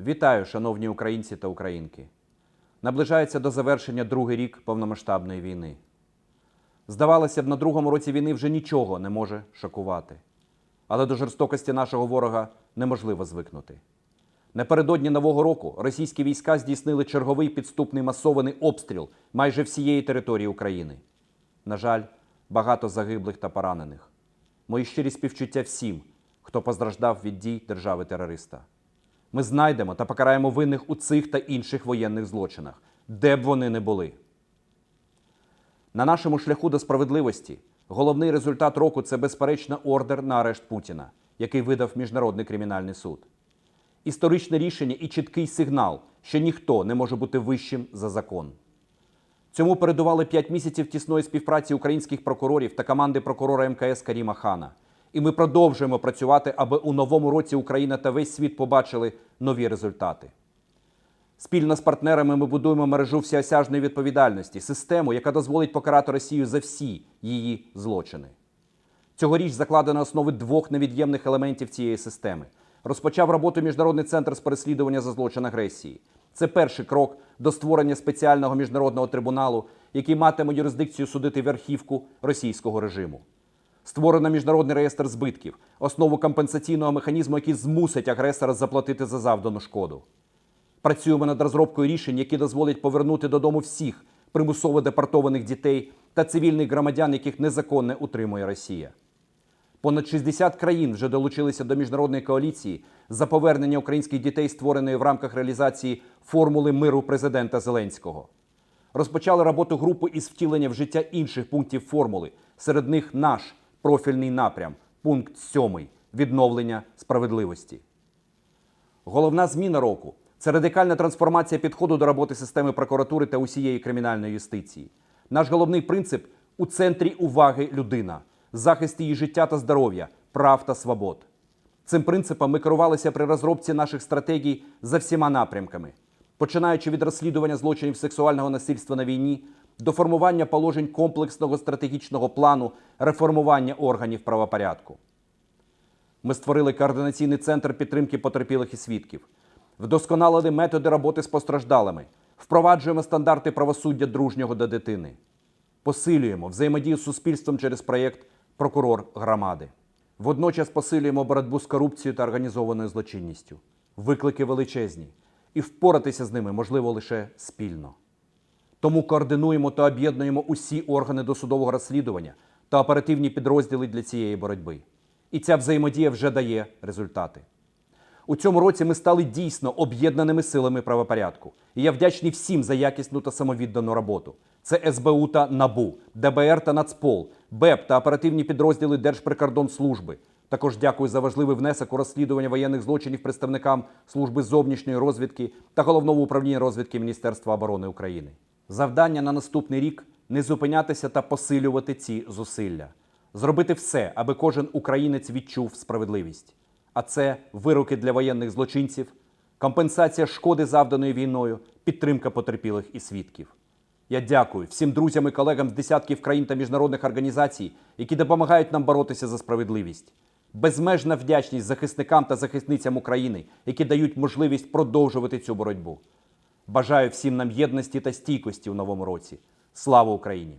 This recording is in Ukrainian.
Вітаю, шановні українці та українки. Наближається до завершення другий рік повномасштабної війни. Здавалося б, на другому році війни вже нічого не може шокувати. Але до жорстокості нашого ворога неможливо звикнути. Напередодні Нового року російські війська здійснили черговий підступний масований обстріл майже всієї території України. На жаль, багато загиблих та поранених. Мої щирі співчуття всім, хто постраждав від дій держави-терориста. Ми знайдемо та покараємо винних у цих та інших воєнних злочинах, де б вони не були. На нашому шляху до справедливості головний результат року це безперечно ордер на арешт Путіна, який видав Міжнародний кримінальний суд. Історичне рішення і чіткий сигнал, що ніхто не може бути вищим за закон. Цьому передували п'ять місяців тісної співпраці українських прокурорів та команди прокурора МКС Каріма Хана. І ми продовжуємо працювати, аби у новому році Україна та весь світ побачили нові результати. Спільно з партнерами ми будуємо мережу всеосяжної відповідальності, систему, яка дозволить покарати Росію за всі її злочини. Цьогоріч закладено основи двох невід'ємних елементів цієї системи. Розпочав роботу Міжнародний центр з переслідування за злочин агресії. Це перший крок до створення спеціального міжнародного трибуналу, який матиме юрисдикцію судити верхівку російського режиму. Створено міжнародний реєстр збитків, основу компенсаційного механізму, який змусить агресора заплатити за завдану шкоду. Працюємо над розробкою рішень, які дозволять повернути додому всіх примусово депортованих дітей та цивільних громадян, яких незаконно утримує Росія. Понад 60 країн вже долучилися до міжнародної коаліції за повернення українських дітей, створеної в рамках реалізації формули миру президента Зеленського. Розпочали роботу групи із втілення в життя інших пунктів формули. Серед них наш профільний напрям, пункт 7 відновлення справедливості. Головна зміна року це радикальна трансформація підходу до роботи системи прокуратури та усієї кримінальної юстиції. Наш головний принцип у центрі уваги людина, захист її життя та здоров'я, прав та свобод. Цим принципом ми керувалися при розробці наших стратегій за всіма напрямками, починаючи від розслідування злочинів сексуального насильства на війні до формування положень комплексного стратегічного плану реформування органів правопорядку. Ми створили координаційний центр підтримки потерпілих і свідків, вдосконалили методи роботи з постраждалими, впроваджуємо стандарти правосуддя дружнього до дитини, посилюємо взаємодію з суспільством через проєкт Прокурор громади. Водночас посилюємо боротьбу з корупцією та організованою злочинністю. Виклики величезні, і впоратися з ними можливо лише спільно. Тому координуємо та об'єднуємо усі органи досудового розслідування та оперативні підрозділи для цієї боротьби. І ця взаємодія вже дає результати. У цьому році ми стали дійсно об'єднаними силами правопорядку. І я вдячний всім за якісну та самовіддану роботу. Це СБУ та НАБУ, ДБР та Нацпол, БЕП та оперативні підрозділи Держприкордонслужби. Також дякую за важливий внесок у розслідування воєнних злочинів представникам служби зовнішньої розвідки та головного управління розвідки Міністерства оборони України. Завдання на наступний рік не зупинятися та посилювати ці зусилля, зробити все, аби кожен українець відчув справедливість. А це вироки для воєнних злочинців, компенсація шкоди, завданої війною, підтримка потерпілих і свідків. Я дякую всім друзям і колегам з десятків країн та міжнародних організацій, які допомагають нам боротися за справедливість. Безмежна вдячність захисникам та захисницям України, які дають можливість продовжувати цю боротьбу. Бажаю всім нам єдності та стійкості у новому році. Слава Україні!